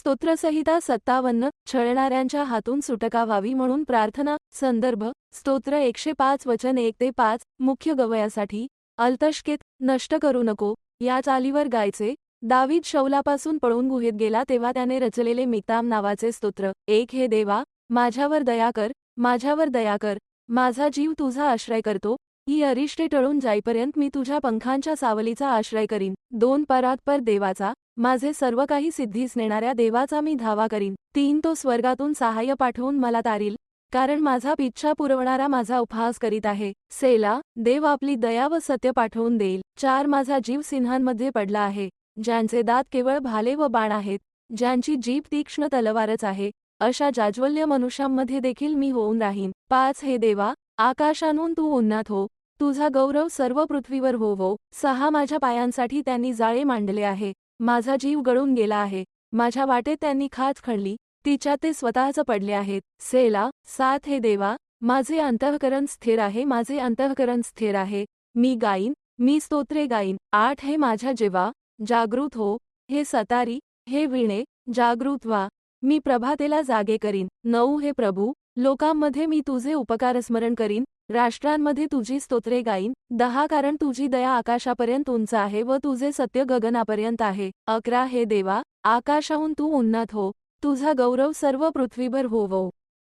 स्तोत्रसहिता सत्तावन्न छळणाऱ्यांच्या हातून सुटका व्हावी म्हणून प्रार्थना संदर्भ स्तोत्र एकशे पाच वचन एक ते पाच मुख्य गवयासाठी अल्तशकेत नष्ट करू नको या चालीवर गायचे दावीद शौलापासून पळून गुहेत गेला तेव्हा त्याने रचलेले मिताम नावाचे स्तोत्र एक हे देवा माझ्यावर दया कर माझ्यावर दया कर माझा जीव तुझा आश्रय करतो ही अरिष्टे टळून जाईपर्यंत मी तुझ्या पंखांच्या सावलीचा आश्रय करीन दोन परात्पर देवाचा माझे सर्व काही सिद्धीस नेणाऱ्या देवाचा मी धावा करीन. तीन तो स्वर्गातून सहाय्य पाठवून मला तारील कारण माझा पिच्छा पुरवणारा माझा उपहास करीत आहे. सेला देव आपली दया व सत्य पाठवून देईल. चार माझा जीव सिंहांमध्ये पडला आहे ज्यांचे दात केवळ भाले व बाण आहेत ज्यांची जीभ तीक्ष्ण तलवारच आहे अशा जाज्वल्य मनुष्यांमध्ये देखील मी होऊन राहीन. पाच हे देवा आकाशानून तू उन्नात हो तुझा गौरव सर्व पृथ्वीवर होवो. सहा माझ्या पायांसाठी त्यांनी जाळे मांडले आहे. माझा जीव गळून गेला आहे. माझ्या वाटेत त्यांनी खाच खणली तिच्या ते स्वतःच पडले आहेत. सेला सात हे देवा माझे अंतःकरण स्थिर आहे माझे अंतःकरण स्थिर आहे. मी गाईन मी स्तोत्रे गाईन. आठ हे माझ्या जेवा जागृत हो. हे सतारी हे विणे जागृत व्हा. मी प्रभातेला जागे करीन. नऊ हे प्रभू लोकांमध्ये मी तुझे उपकार स्मरण करीन राष्ट्रांमध्ये तुझी स्तोत्रे गाईन दहा कारण तुझी दया आकाशापर्यंत उंच आहे व तुझे सत्य गगनापर्यंत आहे. अकरा हे देवा आकाशाहून तू उन्नत हो तुझा गौरव सर्व पृथ्वीभर होवो.